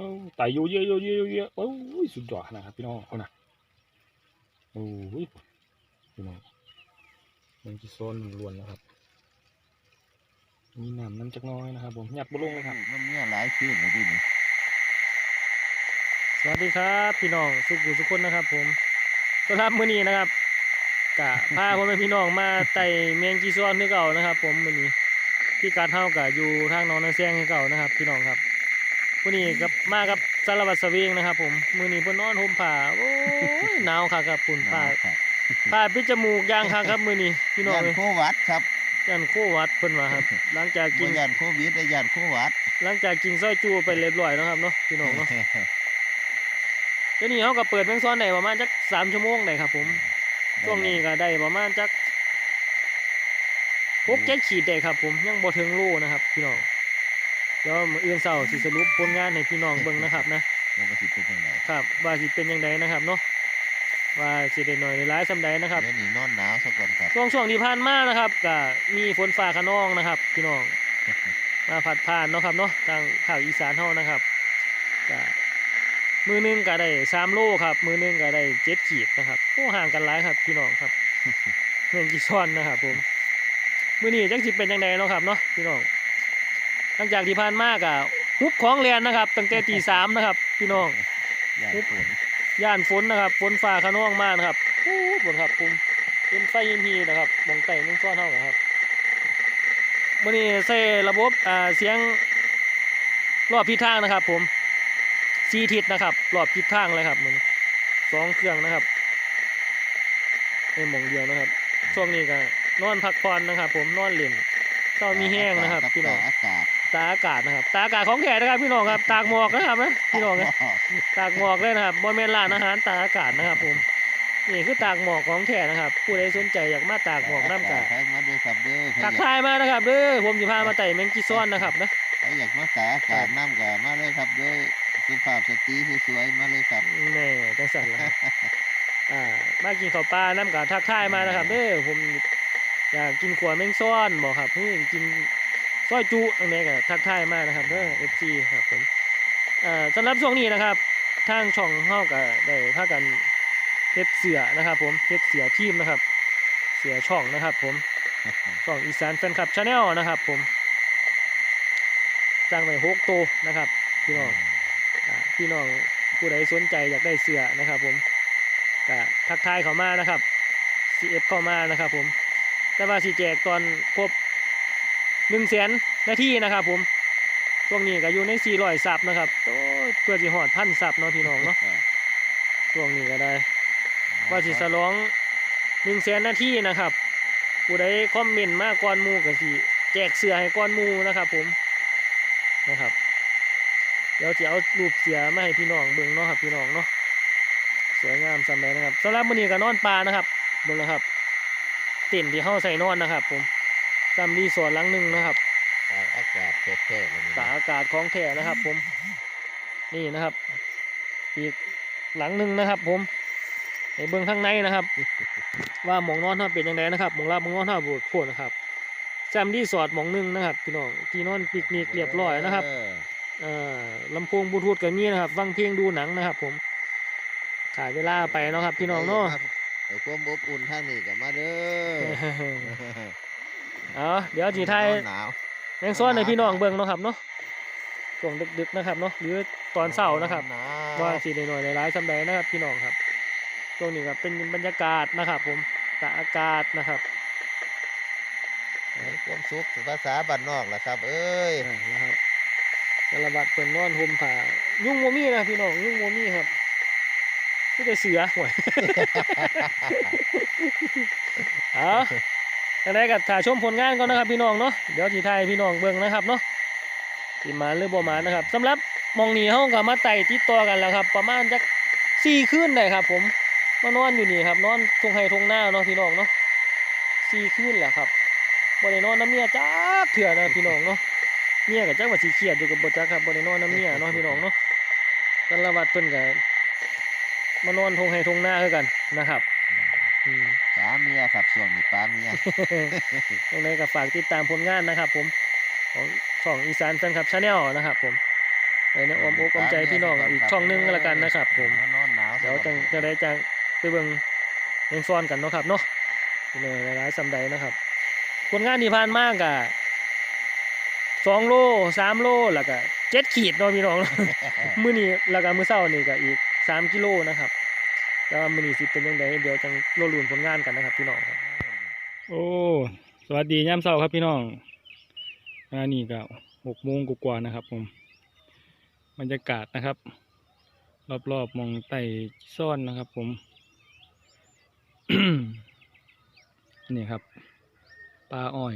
อ้ไต่อยู่เยอะเยอะเยอะเยอะโอ้ยสุดยอดนะครับพี่น้องเอานะโอ้ยพี่น้องมันจะโซนล้วนแล้วครับ มีน้ำน้ำจักหน้อยนะครับ ผมหยัดบุลงเลยครับมันมีหลายขึ้นเลยดินี่สวัสดีครับพี่น้องสุขุสุขคนนะครับ ผมสำหรับมื้อนี้นะครับกะพาพ่อแม่พี่น้องมาไต่เมียงกีซอนคือเก่านะครับ ผมมื้อนี้พี่การเท่ากับอยู่ทางหน้องนาแซงคือเก่านะครับ พี่น้องครับ มื้อนี้กับมากับสารวัตรเสวียงนะครับ ผมมื้อนี้เพิ่นนอนห่มผ้าโอ้ยหนาวค่ะครับปุ่นผ้าครับผ้าปิดจมูกยางค่ะครับมื้อนี้พี่น้องยานเอ้ยโควัดครับยันโควัดเพิ่นว่าครับ หลังจากกิบ่นยานโควิดแต่ยานโควัด หลังจากกินซอยจูไปเรียบร้อยแล้วครับเนาะพี่น้องเนาะเดี๋ยวนี้เขาก็เปิดเพียงซ้อนได้ประมาณจักสามชั่วโมงได้ครับ ผมช่วงนี้ก็ได้ประมาณจักพกเจ็ดขีดได้ครับ ผมยังบ่ถึงโลนะครับ พี่น้อง เดี๋ยวมื้ออื่นเช้าสิสรุปผลงานให้พี่น้องเบิ่งนะครับนะมันก็สิเป็นจังไดครับว่าสิเป็นยังไงนะครับเนาะว่าสิได้หน่อยได้หลายสำใดนะครับเดี๋ยวนี้นอนหนาวซะก่อนครับช่วงช่วงที่ผ่านมานะครับก็มีฝนฟ้าขนองนะครับ พี่น้องมาผัดผ่านเนาะครับเนาะทางภาคอีสานเฮานะครับก็มือหนึงก็ได้สามโลครับ มือหนึงก็ได้เจ็ดขีดนะครับโอ้ห่างกันหลายครับ พี่น้องครับเมืองกีซอนนะครับผมมือนี้จักสิเป็นยังไงเนาะครับเนาะพี่น้องห ลังจากที่ผ่านมากอะฮุบของแลนนะครับ ตั้งแต่ตีสามนะครับ พี่น้องยานฝนย่านฝนนะครับ ฝนฟ้าขนองมากนะครับโอ้ฝนครับผมเป็นไฟยินทีนะครับมองไต่เมืองซ่อนเท่านะครับมื่อนี้ใส่ระบบอ่าเสียงรอบทิศทางนะครับ ผมสีทิศนะครับรอบทิศทางเลยครับมันสองเครื่องนะครับในหมองเดียวนะครับ ช่วงนี้ก็นอนพักผ่อนนะครับ ผมนอนเล่นเช้ามีแห้งนะครับพี่น้องอากาศ ตากอากาศนะครับ ตากอากาศของแขกนะครับพี่น้องครับตากหมอกนะครับนะพี่น้องนะตากหมอกเลยนะครับบริเวณร้านอาหารตากอากาศนะครับผมนี่คือตากหมอกของแท้นะครับผู้ใดสนใจอยากมาตากหมอกน้ำกาใครมาด้วยครับเด้อใครทักอยากทายมานะครับเด้อผมจะพามาไต่แมงกีซ้อนนะครับนะใครอยากมาตากอากาศน้ำก็มาเลยครับด้วยสุภาพสตรีสวยๆมาเลยครับแน่จังสันละครับอ่ามากินข้าวปลาน้ำกาทักทายมานะครับเด้อผมอยากกินขวดแมงซ้อนบอกครับเพื่อกิน ซอยจุอันนี้ก็ทักทายมานะครับเด้อเอฟซีครับผมอ่าสำหรับช่วงนี้นะครับ ทางช่องเฮาก็ได้พากันเฮ็ดเสือนะครับ ผมเฮ็ดเสือทีมนะครับ เสือช่องนะครับ ผมช่องอีสานแฟนคลับชาแนลนะครับ ผมจ้างไปหกตัวนะครับ พี่น้องอ่าพี่น้องผู้ใดสนใจอยากได้เสือนะครับ ผมก็ทักทายเขามานะครับ CF เข้ามานะครับ ผมแต่ว่าสีแจกตอนครบ หนึ่งแสนนาทีนะครับ ผมช่วงนี้ก็อยู่ในสี่ร้อยซับนะครับโอ้ยเพื่อจะหอดพันซับเนาะพี่น้องเนาะช่วงนี้ก็ได้ว่าสิสลองหนึ่งแสนนาทีนะครับผู้ใดคอมเมนต์มาก่อนหมูก็สิแจกเสือให้ก่อนหมูนะครับ ผมนะครับเดี๋ยวจะเอารูปเสือมาให้พี่น้องเบิ่งเนาะครับพี่น้องเนาะสวยงามสำเร็จนะครับสำหรับมื้อนี้ก็นอนปลานะครับเบิ่งนะครับเต็นท์ที่เฮาใส่นอนนะครับ ผม ซ้ำรีสอร์ทหลังหนึงนะครับตากอากาศแท้ๆเลยนี่ตากอากาศของแท้นะครับ ผม นี่นะครับ อีกหลังหนึ่งนะครับ ผมในเบื้องข้างในนะครับ ว่าหมองนอนท่าเป็นยังไงนะครับหมองรับหมองนอนท่าบูดโพดนะครับแซมดี้สอดหมองหนึ่งนะครับพี่น้องที่นอนปิกนิกเรียบร้อยนะครับเออเอ่อลำโพงบลูทูธก็มีนะครับฟังเพลงดูหนังนะครับ ผมขายเวลาไปเนาะครับ พี่น้องเนาะเดี๋ยวความอบอุ่นทางนี้ก็มาเด้อ เอาเดี๋ยวจีไทยหนาวแมงซ้อนในพี่น้องเบิ่งเนาะครับเนาะช่วงดึกๆนะครับเนาะหรือตอนเช้านะครับหนาวว่าสีหน่อยๆหลายๆสำใดนะครับพี่น้องครับตรงนี้ครับเป็นบรรยากาศนะครับ ผมตากอากาศนะครับให้ความสุขภาษาบ้านนอกแหละครับ เอ้ยอ่านะครับสารบัดเปิ่นนอนห่มผ้ายุ่งโมมี่นะพี่น้องยุ่งโมมี่ครับไม่ได้เสือหวยเอา จังไดกับถ่ายชมผลงานก่อนนะครับ พี่น้องเนาะเดี๋ยวสีไทยพี่น้องเบิ่งนะครับเนาะสิมาหรือบ่มานะครับสำหรับมองนี้เฮาก็มาไต่ติดต่อกันแล้วครับ ประมาณจักสี่คืนได้ครับ ผมมานอนอยู่นี่ครับ นอนทงไห้ทงหน้าเนาะพี่น้องเนาะสี่คืนแหละครับบ่ได้นอนน้ำเมียจักเถื่อนนะพี่น้องเนาะเมียก็จักว่าสิเครียดอยู่กับบจักครับบ่ได้นอนน้ำเมียเนาะพี่น้องเนาะสารวัตรเพิ่นก็มานอนทงไห้ทงหน้าคือกันนะครับ อืมป้าเมียครับช่วงนี้ป้าเมียยังไงก็ฝากติดตามผลงานนะครับ ผมของช่องอีสานแฟนคลับชาแนลนะครับ ผมไว้ในอ้อมอกอ้อมใจพี่น้องอีกช่องหนึงก็แล้วกันนะครับ ผมมานอนหนาวเดี๋ยวจังจะได้จังไปเบิ่งเองซ้อนกันเนาะครับเนาะเลยหลายๆสำใดนะครับผลงานที่ผ่านมากอะสองโลสามโลแล้วก็เจ็ดขีดเนาะพี่น้องมื้อนี้แล้วก็มื้อเช้านี่ก็อีกสามกิโลนะครับ แต่ว่ามื้อนี้สิเป็นยังไงเดี๋ยวจังโลลุ่นผลงานกันนะครับพี่น้องครับ โอ้ สวัสดีย่ามเช้าครับพี่น้องอันนี้ก็หกโมงกว่าๆนะครับ ผมบรรยากาศนะครับ รอบๆมองไต่ซ่อนนะครับ ผมนี่ครับปลาอ้อย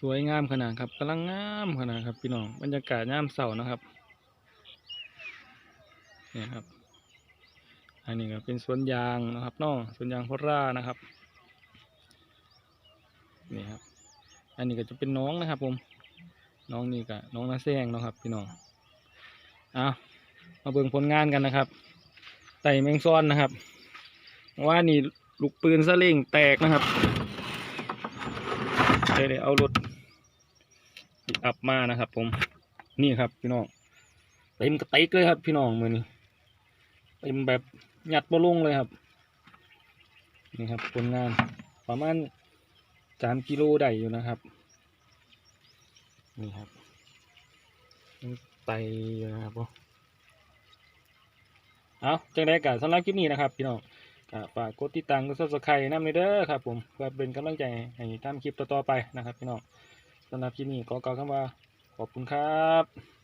สวยงามขนาดครับกำลังงามขนาดครับ พี่น้องบรรยากาศยามเสาร์นะครับนี่ครับ อันนี้ก็เป็นสวนยางนะครับน้องสวนยางโพรานะครับนี่ครับ อันนี้ก็จะเป็นน้องนะครับ ผม น้องนี่ก็น้องนาแซงนะครับ พี่น้องเอามาเบิ่งผลงานกันนะครับไต่แมงซ้อนนะครับ ว่านี่ลูกปืนสลิงแตกนะครับเลยได้เอารถอัพมานะครับ ผมนี่ครับ พี่น้องเต็มกระติกเลยครับ พี่น้องมือนี้เต็มแบบ หยัดบลงเลยครับ นี่ครับผลงานประมาณสามกิโลได้อยู่นะครับ นี่ครับไตอยู่นะครับเอาจังได้กันสำหรับคลิปนี้นะครับ พี่น้องก็ฝากกดติดตามกดซับสไครต์น้ำในเด้อครับผมเพื่อเป็นกำลังใจให้ทำคลิปต่อๆไปนะครับ พี่น้องสำหรับคลิปนี้ขอกล่าวคำว่าขอบคุณครับ